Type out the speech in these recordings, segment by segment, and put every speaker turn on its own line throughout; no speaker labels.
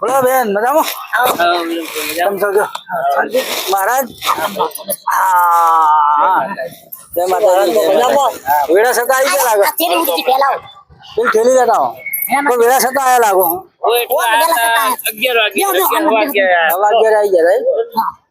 બોલો બેન મજામાં? મહારાજ? વેળા સતા આવી ગયા લાગો? પેલી લેતા વેળા છતાં આવ્યા લાગો.
અગિયાર વાગે અગિયાર વાગે
આવી ગયા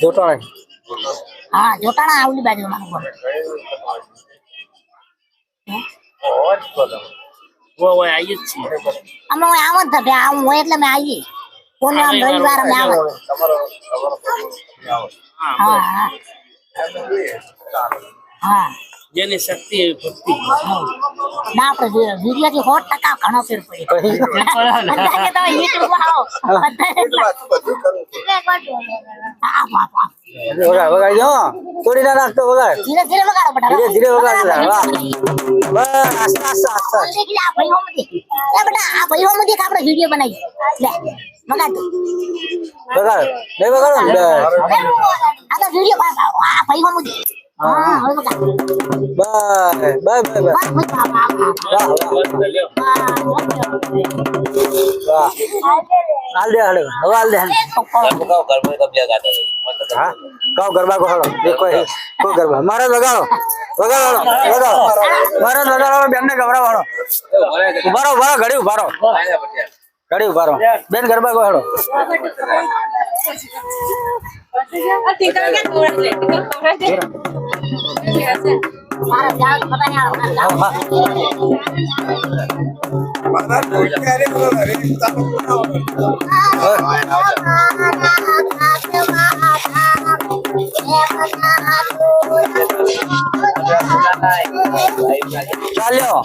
જોટાણે
હા જોટાણા આવલી બાજુ મારું
જ
અમે આવું હોય એટલે મેં આવી કોને આમ રવિવાર અમે આવત
હા
હા હા. હા.
જેની શક્તિ એવી ભક્તિ.
ના આપણે વીડિયો થી સો ટકા ઘણો ફેર પડ્યો. તમે YouTube આવો હા, વાહ, વાહ.
વગાડ વગાડ જો તોડી ના નાખતો વગાડ.
ધીરે ધીરે વગાડો બટા
ધીરે ધીરે વગાડ વાહ. બસ આસ્તે આસ્તે આસ્તે.
આ ભાઈઓ માંથી એ બેટા આ ભાઈઓ માંથી આપણે વીડિયો બનાવી લે વગાડ.
વગાડ નહીં વગાડો
આ તો વીડિયો આ ભાઈઓ
બાય બાય બાય બાય
વાહ, વાહ,
હાલ દે હાલ હવે હાલ દે હાલ દે. હા ગાઓ ગરબા કો હાલો દેખો કો ગરબા મારા વગાડો વગાડો વગાડો મારા વગાડો બેન ને ગભરાવાળો ઉભારો ઉભારો ઘડી ઉભારો ઘડી ઉભારો બેન ગરબા કો હાલો tinggal
kan Halo.